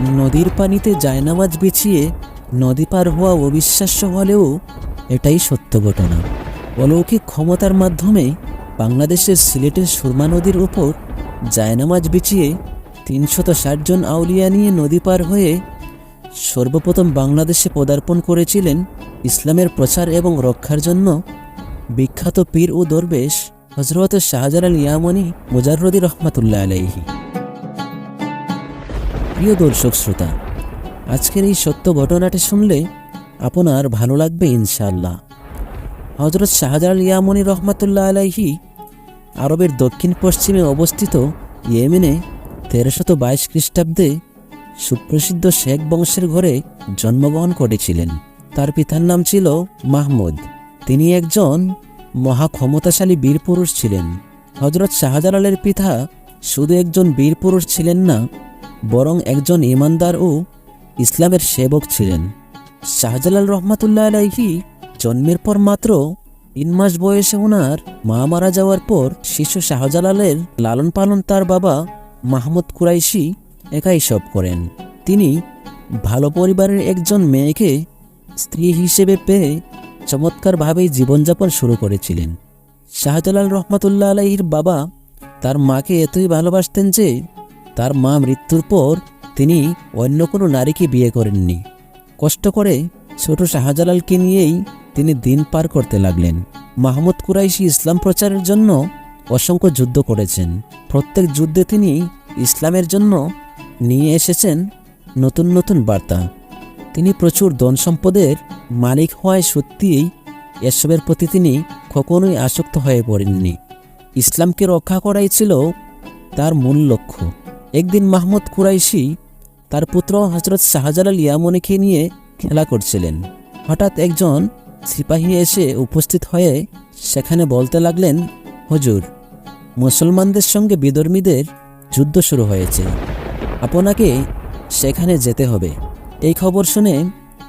নদীর পানিতে জায়নামাজ বিছিয়ে নদী পার হওয়া অবিশ্বাস্য হলেও এটাই সত্য ঘটনা। অলৌকিক ক্ষমতার মাধ্যমে বাংলাদেশের সিলেটের সুরমা নদীর উপর জায়নামাজ বিছিয়ে তিনশত ষাট জন আউলিয়া নিয়ে নদী পার হয়ে সর্বপ্রথম বাংলাদেশে পদার্পণ করেছিলেন ইসলামের প্রচার এবং রক্ষার জন্য বিখ্যাত পীর ও দরবেশ হজরত শাহজালাল ইয়ামনি মুজাররদি রহমাতুল্লাহ আলাইহি। প্রিয় দর্শক শ্রোতা, আজকের এই সত্য ঘটনাটি শুনলে আপনার ভালো লাগবে ইনশাআল্লাহ। হজরত শাহজালাল ইয়ামনি রহমাতুল্লাহ আলাইহি আরবের দক্ষিণ পশ্চিমে অবস্থিত ইয়েমেনে তেরোশত বাইশ খ্রিস্টাব্দে সুপ্রসিদ্ধ শেখ বংশের ঘরে জন্মগ্রহণ করেছিলেন। তার পিতার নাম ছিল মাহমুদ। তিনি একজন মহা মহাক্ষমতাশালী বীরপুরুষ ছিলেন। হজরত শাহজালালের পিতা শুধু একজন বীরপুরুষ ছিলেন না বরং একজন ইমানদার ও ইসলামের সেবক ছিলেন। শাহজালাল রহমাতুল্লাহ আলাইহি জন্মের পর মাত্র তিন মাস বয়সে ওনার মা মারা যাওয়ার পর শিশু শাহজালালের লালন পালন তার বাবা মাহমুদ কুরাইশি একাই সব করেন। তিনি ভালো পরিবারের একজন মেয়েকে স্ত্রী হিসেবে পেয়ে চমৎকারভাবেই জীবনযাপন শুরু করেছিলেন। শাহজালাল রহমাতুল্লাহ আলাইহির বাবা তার মাকে এতই ভালোবাসতেন যে তার মা মৃত্যুর পর তিনি অন্য কোনো নারীকে বিয়ে করেননি। কষ্ট করে ছোট শাহজালালকে নিয়েই তিনি দিন পার করতে লাগলেন। মাহমুদ কুরাইশি ইসলাম প্রচারের জন্য অসংখ্য যুদ্ধ করেছেন। প্রত্যেক যুদ্ধে তিনি ইসলামের জন্য নিয়ে এসেছেন নতুন নতুন বার্তা। তিনি প্রচুর ধন সম্পদের মালিক হওয়ায় সত্যিই এসবের প্রতি তিনি কখনোই আসক্ত হয়ে পড়েননি। ইসলামকে রক্ষা করাই ছিল তার মূল লক্ষ্য। একদিন মাহমুদ কুরাইশি তার পুত্র হজরত শাহজালাল ইয়ামনিকে নিয়ে খেলা করছিলেন। হঠাৎ একজন সিপাহী এসে উপস্থিত হয়ে সেখানে বলতে লাগলেন, হুজুর, মুসলমানদের সঙ্গে বিধর্মীদের যুদ্ধ শুরু হয়েছে। আপনাকে সেখানে যেতে হবে। এই খবর শুনে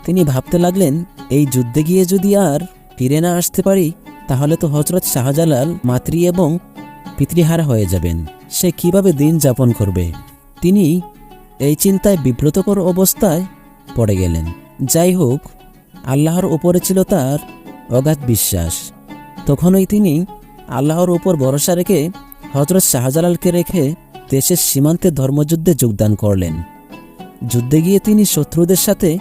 তিনি ভাবতে লাগলেন, এই যুদ্ধে গিয়ে যদি আর ফিরে না আসতে পারি, তাহলে তো হজরত শাহজালাল মাতৃ এবং পিতৃহারা হয়ে যাবেন। সে কীভাবে দিন যাপন করবে? তিনি এই চিন্তায় বিব্রতকর অবস্থায় পড়ে গেলেন। যাই হোক, আল্লাহর ওপরে ছিল তার অগাধ বিশ্বাস। তখনই তিনি আল্লাহর ওপর ভরসা রেখে হজরত শাহজালালকে রেখে দেশের সীমান্তে ধর্মযুদ্ধে যোগদান করলেন। যুদ্ধে গিয়ে তিনি শত্রুদের সাথে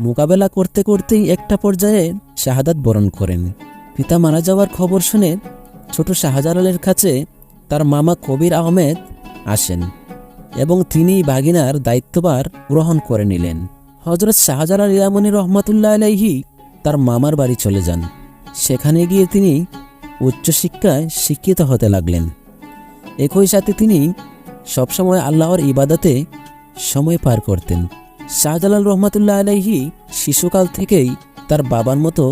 মোকাবেলা করতে করতেই একটা পর্যায়ে শাহাদাত বরণ করেন। পিতা মারা যাওয়ার খবর শুনে ছোট শাহজালালের কাছে তার মামা কবির আহমেদ আসেন এবং তিনি বাগিনার দায়িত্বভার গ্রহণ করে নিলেন। হজরত শাহজালাল ইয়ামনি রহমাতুল্লাহ আলাইহি তার মামার বাড়ি চলে যান। সেখানে গিয়ে তিনি উচ্চশিক্ষায় শিক্ষিত হতে লাগলেন। একই সাথে তিনি সবসময় আল্লাহর ইবাদতে সময় পার করতেন। শাহজালাল রহমাতুল্লাহ আলাইহি শিশুকাল থেকেই তার বাবার মতো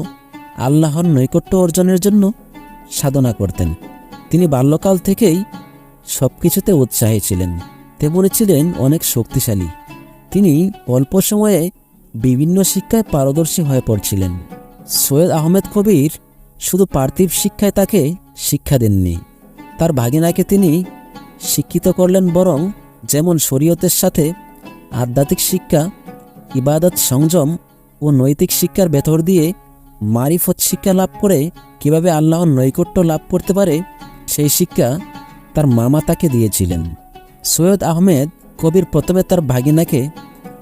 আল্লাহর নৈকট্য অর্জনের জন্য সাধনা করতেন। তিনি বাল্যকাল থেকেই সব কিছুতে উৎসাহী ছিলেন। তেমনি ছিলেন অনেক শক্তিশালী। তিনি অল্প সময়ে বিভিন্ন শিক্ষায় পারদর্শী হয়ে পড়ছিলেন। সৈয়দ আহমেদ কবির শুধু পার্থিব শিক্ষায় তাকে শিক্ষা দেননি। তার ভাগিনাকে তিনি শিক্ষিত করলেন বরং যেমন শরীয়তের সাথে আধ্যাত্মিক শিক্ষা, ইবাদত সংযম ও নৈতিক শিক্ষার ভেতর দিয়ে মারিফত শিক্ষা লাভ করে কীভাবে আল্লাহর নৈকট্য লাভ করতে পারে সেই শিক্ষা তার মামা তাকে দিয়েছিলেন। সৈয়দ আহমেদ কবির প্রথমে তার ভাগিনাকে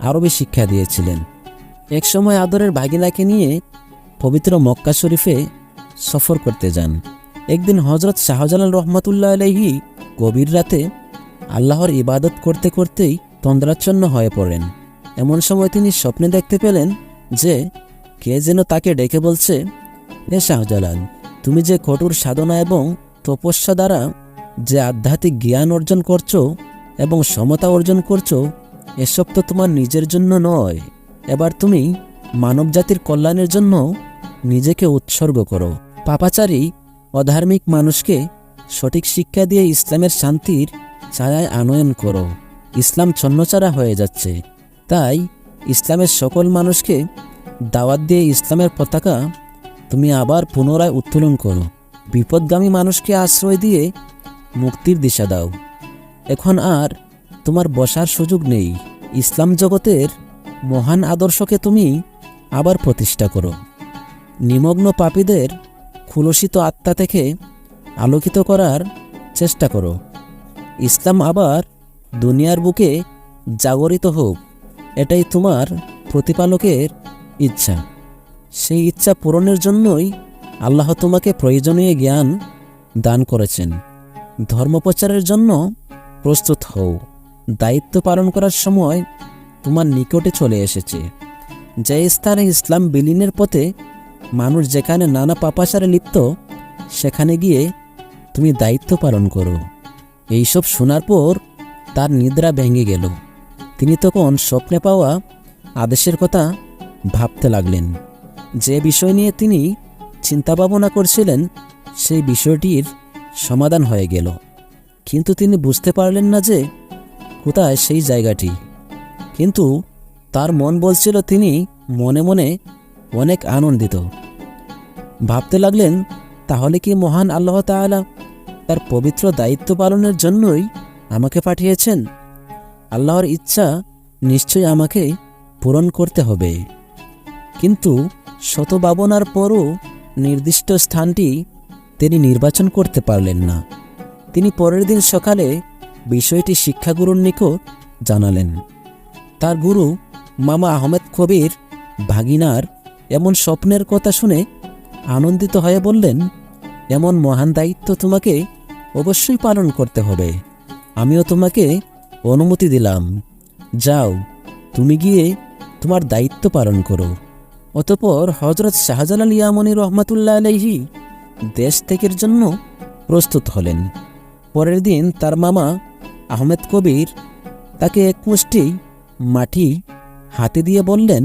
আরবি শিক্ষা দিয়েছিলেন। একসময় আদরের ভাগিনাকে নিয়ে পবিত্র মক্কা শরীফে সফর করতে যান। একদিন হজরত শাহজালাল রহমতুল্লাহ আলাইহি গভীর রাতে আল্লাহর ইবাদত করতে করতেই তন্দ্রাচ্ছন্ন হয়ে পড়েন। এমন সময় তিনি স্বপ্নে দেখতে পেলেন যে কে যেন তাকে ডেকে বলছে হে শাহজালাল, তুমি যে কঠোর সাধনা এবং তপস্যা দ্বারা যে আধ্যাত্মিক জ্ঞান অর্জন করছ এবং সমতা অর্জন করছ, এসব তো তোমার নিজের জন্য নয়। এবার তুমি মানবজাতির কল্যাণের জন্য নিজেকে উৎসর্গ করো। পাপাচারী, অধার্মিক মানুষকে সঠিক শিক্ষা দিয়ে ইসলামের শান্তির ছায়ায় আনয়ন করো। ইসলাম ছন্নচারা হয়ে যাচ্ছে। তাই ইসলামের সকল মানুষকে দাওয়াত দিয়ে ইসলামের পতাকা তুমি আবার পুনরায় উত্তোলন করো। বিপদগামী মানুষকে আশ্রয় দিয়ে মুক্তির দিশা দাও। এখন আর তোমার বসার সুযোগ নেই। ইসলাম জগতের মহান আদর্শকে তুমি আবার প্রতিষ্ঠা করো। নিমগ্ন পাপীদের খুলসিত আত্মা থেকে আলোকিত করার চেষ্টা করো। ইসলাম আবার দুনিয়ার বুকে জাগরিত হোক, এটাই তোমার প্রতিপালকের ইচ্ছা। সেই ইচ্ছা পূরণের জন্যই আল্লাহ তোমাকে প্রয়োজনীয় জ্ঞান দান করেছেন। ধর্মপ্রচারের জন্য প্রস্তুত হও। দায়িত্ব পালন করার সময় তোমার নিকটে চলে এসেছে। যে স্থানে ইসলাম বিলীনের পথে মানুষ যেখানে নানা পাপাচারে লিপ্ত, সেখানে গিয়ে তুমি দায়িত্ব পালন করো। এইসব শোনার পর তার নিদ্রা ভেঙে গেল। তিনি তখন স্বপ্নে পাওয়া আদেশের কথা ভাবতে লাগলেন। যে বিষয় নিয়ে তিনি চিন্তা ভাবনা করছিলেন, সেই বিষয়টির সমাধান হয়ে গেল। কিন্তু তিনি বুঝতে পারলেন না যে কোথায় সেই জায়গাটি। কিন্তু তার মন বলছিল তিনি মনে মনে অনেক আনন্দিত। ভাবতে লাগলেন, তাহলে কি মহান আল্লাহ তাআলা তার পবিত্র দায়িত্ব পালনের জন্যই আমাকে পাঠিয়েছেন? আল্লাহর ইচ্ছা নিশ্চয়ই আমাকে পূরণ করতে হবে। কিন্তু শত ভাবনার পরও নির্দিষ্ট স্থানটি তিনি নির্বাচন করতে পারলেন না। তিনি পরের দিন সকালে বিষয়টি শিক্ষাগুরুর নিকট জানালেন। তার গুরু মামা আহমেদ কবির ভাগিনার এমন স্বপ্নের কথা শুনে আনন্দিত হয়ে বললেন, এমন মহান দায়িত্ব তোমাকে অবশ্যই পালন করতে হবে। আমিও তোমাকে অনুমতি দিলাম। যাও, তুমি গিয়ে তোমার দায়িত্ব পালন করো। অতপর হজরত শাহজালাল ইয়ামনি রহমাতুল্লাহ আলাইহি দেশ ত্যাগের জন্য প্রস্তুত হলেন। পরের দিন তার মামা আহমেদ কবির তাকে এক মুষ্টি মাটি হাতে দিয়ে বললেন,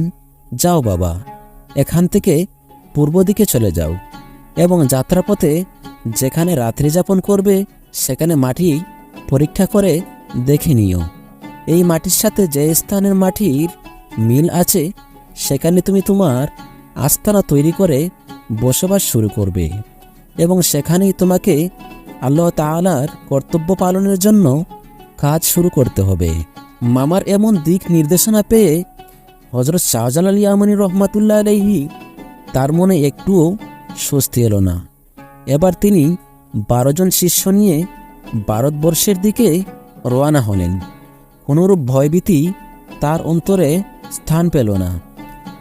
যাও বাবা, এখান থেকে পূর্ব দিকে চলে যাও এবং যাত্রাপথে যেখানে রাত্রি যাপন করবে সেখানে মাটি পরীক্ষা করে দেখে নিও। এই মাটির সাথে যে স্থানের মাটির মিল আছে সেখানে তুমি তোমার আস্তানা তৈরি করে বসবাস শুরু করবে এবং সেখানেই তোমাকে আল্লাহ তাআলার কর্তব্য পালনের জন্য কাজ শুরু করতে হবে। মামার এমন দিক নির্দেশনা পেয়ে হজরত শাহজালাল ইয়ামনি রহমাতুল্লাহ আলাইহি তার মনে একটুও স্বস্তি এলো না। এবার তিনি বারো জন শিষ্য নিয়ে ভারতবর্ষের দিকে রওয়ানা হলেন। কোনোরূপ ভয়ভীতি তার অন্তরে স্থান পেল না।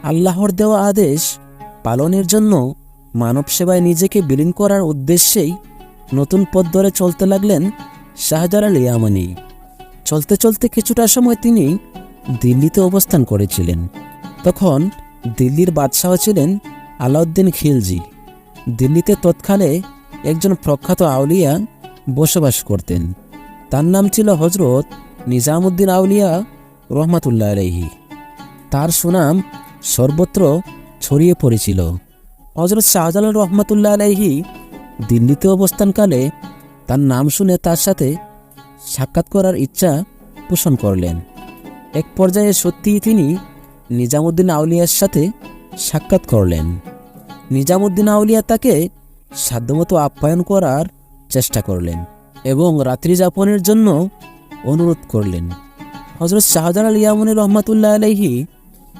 আল্লাহর দেওয়া আদেশ পালনের জন্য মানব সেবায় নিজেকে বিলীন করার উদ্দেশ্যেই নতুন পথ ধরে চলতে লাগলেন শাহজালাল ইয়ামানি। চলতে চলতে কিছুটা সময় তিনি দিল্লিতে অবস্থান করেছিলেন। তখন দিল্লির বাদশাহ ছিলেন আলাউদ্দিন খিলজি। দিল্লিতে তৎকালে একজন প্রখ্যাত আউলিয়া বসবাস করতেন। তার নাম ছিল হজরত নিজামুদ্দিন আউলিয়া রহমাতুল্লাহ আলহি তার সুনাম সর্বত্র ছড়িয়ে পড়েছিল। হজরত শাহজালাল রহমাতুল্লাহ আলাইহি দিল্লিতে অবস্থানকালে তার নাম শুনে তার সাথে সাক্ষাৎ করার ইচ্ছা পোষণ করলেন। এক পর্যায়ে সত্যিই তিনি নিজামুদ্দিন আউলিয়ার সাথে সাক্ষাৎ করলেন। নিজামুদ্দিন আউলিয়া তাকে সাধ্যমতো আপ্যায়ন করার চেষ্টা করলেন এবং রাত্রি যাপনের জন্য অনুরোধ করলেন। হজরত শাহজালাল ইয়ামুনি রহমাতুল্লাহ আলাইহি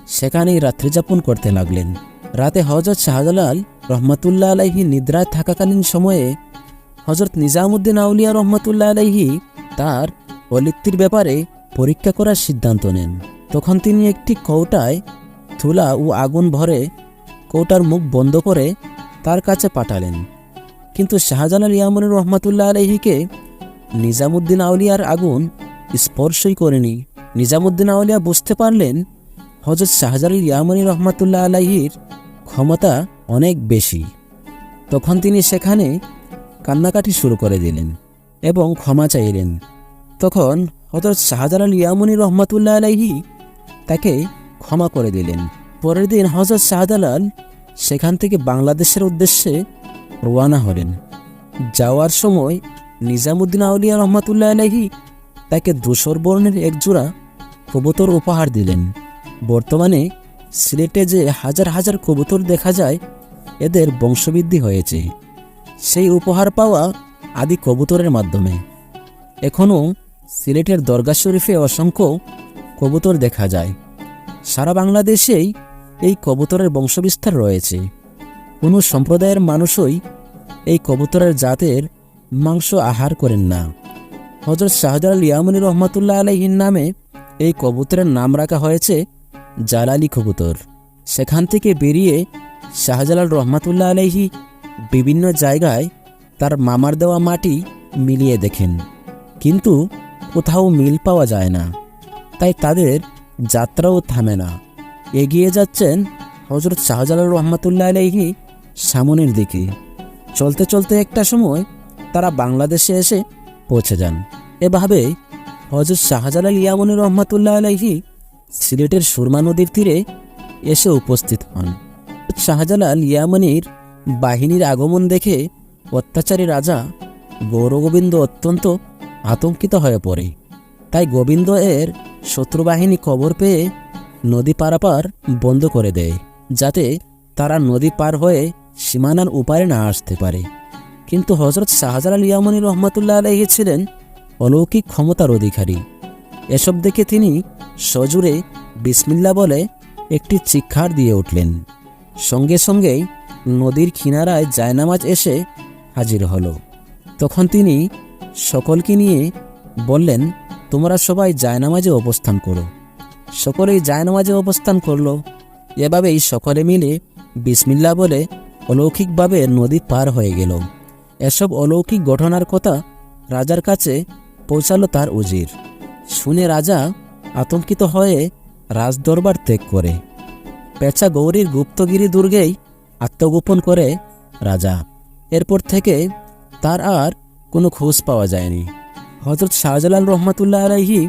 সেখানেই রাত্রি যাপন করতে লাগলেন। রাতে হজরত শাহজালাল রহমাতুল্লাহ আলাইহি নিদ্রায় থাকাকালীন সময়ে হজরত নিজামুদ্দিন আউলিয়া রহমাতুল্লাহ আলাইহি তার অলিপ্তির ব্যাপারে পরীক্ষা করার সিদ্ধান্ত নেন। তখন তিনি একটি কৌটায় তুলা ও আগুন ভরে কৌটার মুখ বন্ধ করে তার কাছে পাঠালেন। কিন্তু শাহজালাল ইয়ামুন রহমাতুল্লাহ আলহিকে নিজামুদ্দিন আউলিয়ার আগুন স্পর্শই করেনি। নিজামুদ্দিন আউলিয়া বুঝতে পারলেন হজরত শাহজালাল ইয়ামনি রহমাতুল্লাহ আলাহির ক্ষমতা অনেক বেশি। তখন তিনি সেখানে কান্নাকাটি শুরু করে দিলেন এবং ক্ষমা চাইলেন। তখন হজরত শাহজালাল ইয়ামনি রহমাতুল্লাহ আলাইহি তাকে ক্ষমা করে দিলেন। পরের দিন হজরত শাহজালাল সেখান থেকে বাংলাদেশের উদ্দেশ্যে রওয়ানা হলেন। যাওয়ার সময় নিজামুদ্দিন আউলিয়া রহমাতুল্লাহ আলাইহি তাকে ধূসর বর্ণের এক জোড়া কবুতর উপহার দিলেন। বর্তমানে সিলেটে যে হাজার হাজার কবুতর দেখা যায়, এদের বংশবৃদ্ধি হয়েছে। সেই উপহার পাওয়া আদি কবুতরের মাধ্যমে। এখনও সিলেটের দরগা শরীফে অসংখ্য কবুতর দেখা যায়। সারা বাংলাদেশেই এই কবুতরের বংশবিস্তার রয়েছে। কোনো সম্প্রদায়ের মানুষই এই কবুতরের জাতের মাংস আহার করেন না। হজরত শাহজালাল ইয়ামনি রহমতুল্লাহ আলহির নামে এই কবুতরের নাম রাখা হয়েছে জালালি কবুতর। সেখান থেকে বেরিয়ে শাহজালাল রহমাতুল্লাহ আলহি বিভিন্ন জায়গায় তার মামার দেওয়া মাটি মিলিয়ে দেখেন। কিন্তু কোথাও মিল পাওয়া যায় না। তাই তাদের যাত্রাও থামে না। এগিয়ে যাচ্ছেন হজরত শাহজালাল রহমাতুল্লাহ আলহি সামনের দিকে। চলতে চলতে একটা সময় তারা বাংলাদেশে এসে পৌঁছে যান। এভাবে হজরত শাহজালাল ইয়ামনি রহমাতুল্লাহ আলহি সিলেটের সুরমা নদীর তীরে এসে উপস্থিত হন। শাহজালাল ইয়ামনির বাহিনীর আগমন দেখে অত্যাচারী রাজা গৌরগোবিন্দ অত্যন্ত আতঙ্কিত হয়ে পড়ে। তাই গোবিন্দ এর শত্রুবাহিনী খবর পেয়ে নদী পারাপার বন্ধ করে দেয়, যাতে তারা নদী পার হয়ে সীমানার উপারে না আসতে পারে। কিন্তু হজরত শাহজালাল ইয়ামনি রহমতুল্লাহ আলহি ছিলেন অলৌকিক ক্ষমতার অধিকারী। এসব দেখে তিনি সজুরে বিসমিল্লা বলে একটি চিক্ষার দিয়ে উঠলেন। সঙ্গে সঙ্গেই নদীর কিনারায় জায়নামাজ এসে হাজির হলো। তখন তিনি সকলকে নিয়ে বললেন, তোমরা সবাই জায়নামাজে অবস্থান করো। সকলেই জায়নামাজে অবস্থান করল। এভাবেই সকলে মিলে বিসমিল্লা বলে অলৌকিকভাবে নদী পার হয়ে গেল। এসব অলৌকিক ঘটনার কথা রাজার কাছে পৌঁছালো তার উজির। শুনে রাজা আতঙ্কিত হয়ে রাজদরবার ত্যাগ করে। পেঁচা গৌরীর গুপ্তগিরি দুর্গেই আত্মগোপন করে রাজা। এরপর থেকে তার আর কোনো খোঁজ পাওয়া যায়নি। হজরত শাহজালাল রহমাতুল্লাহ আলাইহি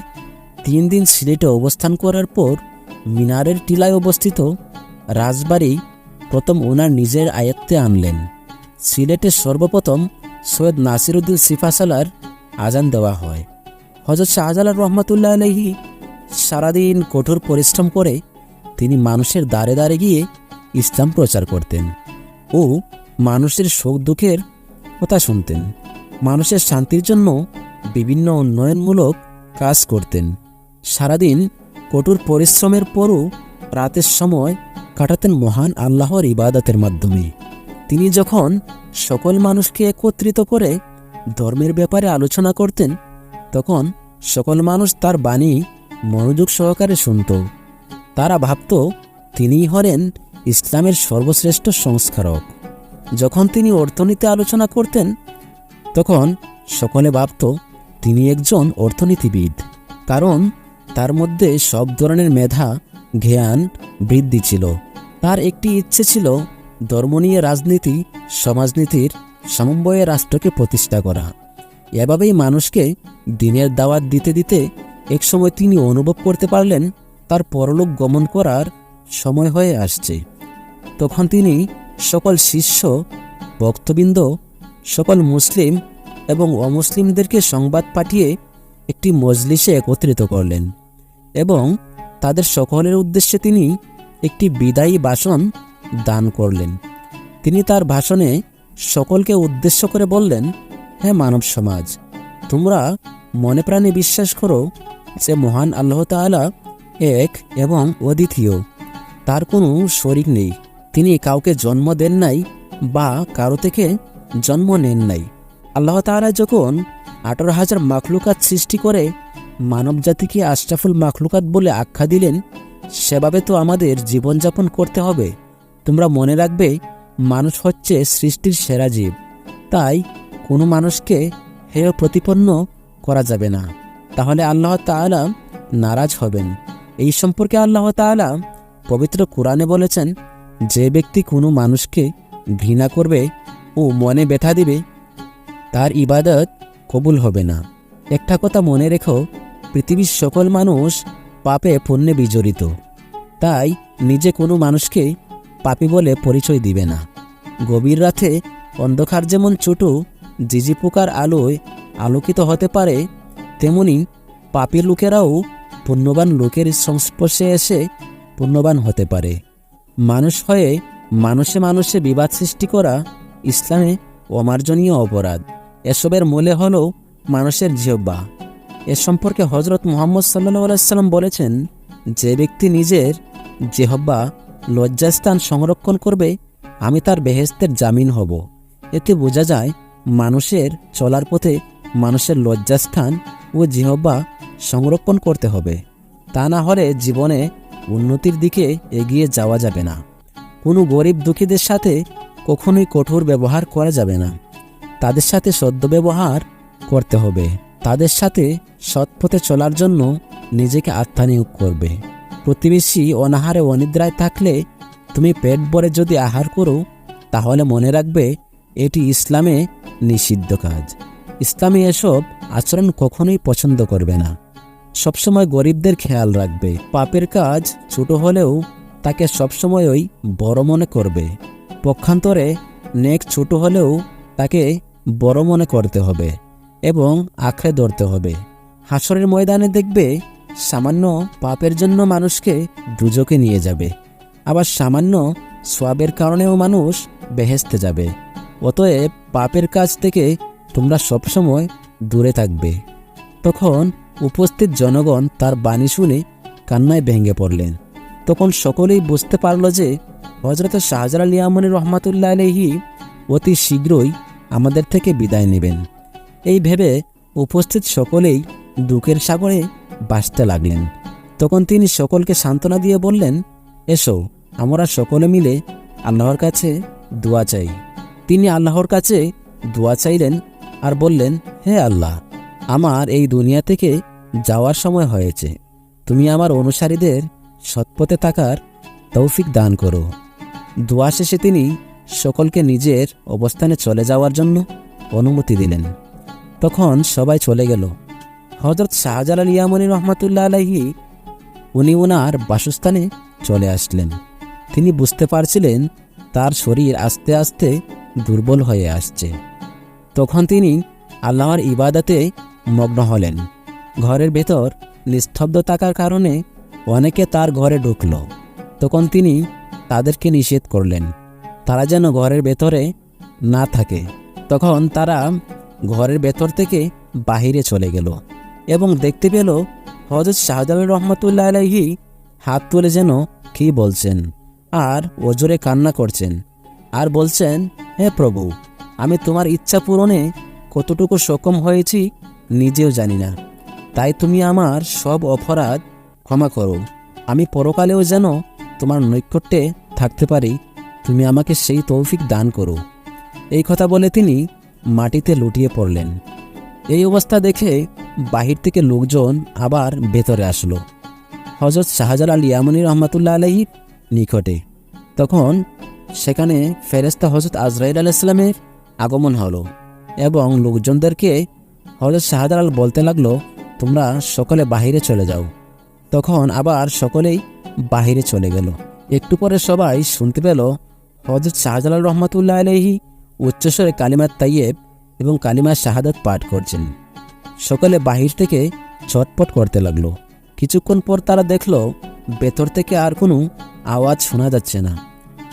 তিন দিন সিলেটে অবস্থান করার পর মিনারের টিলায় অবস্থিত রাজবাড়ি প্রথম ওনার নিজের আয়ত্তে আনলেন। সিলেটে সর্বপ্রথম সৈয়দ নাসিরুদ্দিন সিফাসালার আজান দেওয়া হয়। হজরত শাহজালাল রহমাতুল্লাহ আলহি সারাদিন কঠোর পরিশ্রম করে তিনি মানুষের দ্বারে দ্বারে গিয়ে ইসলাম প্রচার করতেন ও মানুষের সুখ দুঃখের কথা শুনতেন। মানুষের শান্তির জন্য বিভিন্ন উন্নয়নমূলক কাজ করতেন। সারাদিন কঠোর পরিশ্রমের পরও রাতের সময় কাটাতেন মহান আল্লাহর ইবাদতের মাধ্যমে। তিনি যখন সকল মানুষকে একত্রিত করে ধর্মের ব্যাপারে আলোচনা করতেন তখন সকল মানুষ তার বাণী মনোযোগ সহকারে শুনত। তারা ভাবত, তিনিই হলেন ইসলামের সর্বশ্রেষ্ঠ সংস্কারক। যখন তিনি অর্থনীতি আলোচনা করতেন, তখন সকলে ভাবত, তিনি একজন অর্থনীতিবিদ। কারণ তার মধ্যে সব ধরনের মেধা, জ্ঞান বৃদ্ধি ছিল। তার একটি ইচ্ছে ছিল ধর্ম নিয়ে রাজনীতি, সমাজনীতির সমন্বয়ে রাষ্ট্রকে প্রতিষ্ঠা করা। এভাবেই মানুষকে দিনের দাওয়াত দিতে দিতে একসময় তিনি অনুভব করতে পারলেন তার পরলোক গমন করার সময় হয়ে আসছে। তখন তিনি সকল শিষ্য, ভক্তবৃন্দ, সকল মুসলিম এবং অমুসলিমদেরকে সংবাদ পাঠিয়ে একটি মজলিসে একত্রিত করলেন এবং তাদের সকলের উদ্দেশ্যে তিনি একটি বিদায়ী ভাষণ দান করলেন। তিনি তার ভাষণে সকলকে উদ্দেশ্য করে বললেন হ্যাঁ মানব সমাজ, তোমরা মনে প্রাণে বিশ্বাস করো যে মহান আল্লাহ তাআলা এক এবং অদ্বিতীয়। তার কোনো শরিক নেই। তিনি কাউকে জন্ম দেন নাই বা কারও থেকে জন্ম নেন নাই। আল্লাহ তাআলা যখন আঠারো হাজার মাখলুকাত সৃষ্টি করে মানবজাতিকে আশরাফুল মাখলুকাত বলে আখ্যা দিলেন, সেভাবে তো আমাদের জীবনযাপন করতে হবে। তোমরা মনে রাখবে, মানুষ হচ্ছে সৃষ্টির সেরা জীব। তাই কোনো মানুষকে হেয় প্রতিপন্ন করা যাবে না। তাহলে আল্লাহ তাআলা নারাজ হবেন। এই সম্পর্কে আল্লাহ তাআলা পবিত্র কোরআনে বলেছেন, যে ব্যক্তি কোনো মানুষকে ঘৃণা করবে ও মনে ব্যথা দিবে, তার ইবাদত কবুল হবে না। একটা কথা মনে রেখো, পৃথিবীর সকল মানুষ পাপে পুণ্যে বিজড়িত। তাই নিজে কোনো মানুষকে পাপী বলে পরিচয় দিবে না। গভীর রাতে অন্ধকার যেমন ছোট জিজি পোকার আলোয় আলোকিত হতে পারে, তেমনি পাপী লোকেরাও পুণ্যবান লোকের সংস্পর্শে এসে পুণ্যবান হতে পারে। মানুষ হয়ে মানুষে মানুষে বিবাদ সৃষ্টি করা ইসলামে অমার্জনীয় অপরাধ। এসবের মূলে হল মানুষের জিহ্বা। এ সম্পর্কে হজরত মোহাম্মদ সাল্লাম বলেছেন, যে ব্যক্তি নিজের জেহব্বা লজ্জাস্থান সংরক্ষণ করবে, আমি তার বেহেস্তের জামিন হব। এতে বোঝা যায় মানুষের চলার পথে মানুষের লজ্জাস্থান ও জিহব্বা সংরক্ষণ করতে হবে। তা না হলে জীবনে উন্নতির দিকে এগিয়ে যাওয়া যাবে না। কোনো গরিব দুঃখীদের সাথে কখনোই কঠোর ব্যবহার করা যাবে না। তাদের সাথে সদ্য ব্যবহার করতে হবে। তাদের সাথে সৎপথে চলার জন্য নিজেকে আত্মানিয়োগ করবে। প্রতিবেশী অনাহারে অনিদ্রায় থাকলে তুমি পেট ভরে যদি আহার করো, তাহলে মনে রাখবে এটি ইসলামে নিষিদ্ধ কাজ। ইসলামী এসব আচরণ কখনোই পছন্দ করবে না। সবসময় গরিবদের খেয়াল রাখবে। পাপের কাজ ছোট হলেও তাকে সবসময়ই বড় মনে করবে। পক্ষান্তরে নেক ছোট হলেও তাকে বড় মনে করতে হবে এবং আঁকড়ে ধরতে হবে। হাসরের ময়দানে দেখবে সামান্য পাপের জন্য মানুষকে দুজকে নিয়ে যাবে। আবার সামান্য সোয়াবের কারণেও মানুষ বেহেস্তে যাবে। অতএব পাপের কাজ থেকে তোমরা সবসময় দূরে থাকবে। তখন উপস্থিত জনগণ তার বাণী শুনে কান্নায় ভেঙে পড়লেন। তখন সকলেই বুঝতে পারল যে হজরত শাহজালাল ইয়ামনি রহমাতুল্লাহ আলহি অতি শীঘ্রই আমাদের থেকে বিদায় নেবেন। এই ভেবে উপস্থিত সকলেই দুঃখের সাগরে বাঁচতে লাগলেন। তখন তিনি সকলকে সান্ত্বনা দিয়ে বললেন, এসো, আমরা সকলে মিলে আল্লাহর কাছে দোয়া চাই। তিনি আল্লাহর কাছে দোয়া চাইলেন আর বললেন, হে আল্লাহ, আমার এই দুনিয়া থেকে যাওয়ার সময় হয়েছে। তুমি আমার অনুসারীদের সৎপথে থাকার তৌফিক দান করো। দোয়া শেষে তিনি সকলকে নিজের অবস্থানে চলে যাওয়ার জন্য অনুমতি দিলেন। তখন সবাই চলে গেল। হজরত শাহজালাল ইয়ামনি রহমাতুল্লাহ আলাহি উনি ওনার বাসস্থানে চলে আসলেন। তিনি বুঝতে পারছিলেন তার শরীর আস্তে আস্তে দুর্বল হয়ে আসছে। তখন তিনি আল্লাহর ইবাদতে মগ্ন হলেন। ঘরের ভেতর নিস্তব্ধ থাকার কারণে অনেকে তার ঘরে ঢুকল। তখন তিনি তাদেরকে নিষেধ করলেন, তারা যেন ঘরের ভেতরে না থাকে। তখন তারা ঘরের ভেতর থেকে বাহিরে চলে গেল এবং দেখতে পেল হজরত শাহজালাল রহমতুল্লাহ আলাইহি হাত তুলে যেন কি বলছেন, আর ওজোরে কান্না করছেন, আর বলছেন হে প্রভু, আমি তোমার ইচ্ছা পূরণে কতটুকু সক্ষম হয়েছি নিজেও জানি না। তাই তুমি আমার সব অপরাধ ক্ষমা করো। আমি পরকালেও যেন তোমার নৈকট্যে থাকতে পারি, তুমি আমাকে সেই তৌফিক দান করো। এই কথা বলে তিনি মাটিতে লুটিয়ে পড়লেন। এই অবস্থা দেখে বাহির থেকে লোকজন আবার ভেতরে আসলো। হজরত শাহজালাল ইয়ামনি রহমতুল্লাহ আলহির নিকটে। তখন সেখানে ফেরেস্তা হজরত আজরাইল আলাইসলামের আগমন হলো এবং লোকজনদেরকে হজরত শাহজালাল বলতে লাগল, তোমরা সকলে বাহিরে চলে যাও। তখন আবার সকলেই বাহিরে চলে গেল। একটু পরে সবাই শুনতে পেল হজরত শাহজালাল রহমতুল্লাহ আলহি উচ্চস্বরে কালিমার তাইয়েব এবং কালিমার শাহাদাত পাঠ করছেন। সকলে বাহির থেকে ছটপট করতে লাগল। কিছুক্ষণ পর তারা দেখল, ভেতর থেকে আর কোনো আওয়াজ শোনা যাচ্ছে না।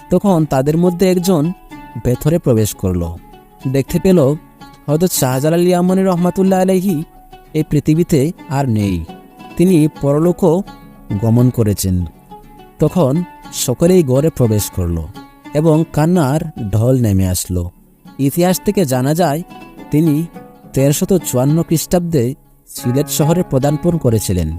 তখন তাদের মধ্যে একজন ভেতরে প্রবেশ করল। দেখতে পেল হয়তো শাহজালাল ইয়ামনি রহমাতুল্লাহ আলহি এই পৃথিবীতে আর নেই। তিনি পরলোকও গমন করেছেন। তখন সকলেই গড়ে প্রবেশ করল এবং কান্নার ঢল নেমে আসলো। ইতিহাস থেকে জানা যায়, তিনি তেরোশত চুয়ান্ন খ্রিস্টাব্দে সিলেট শহরে পদার্পণ করেছিলেন।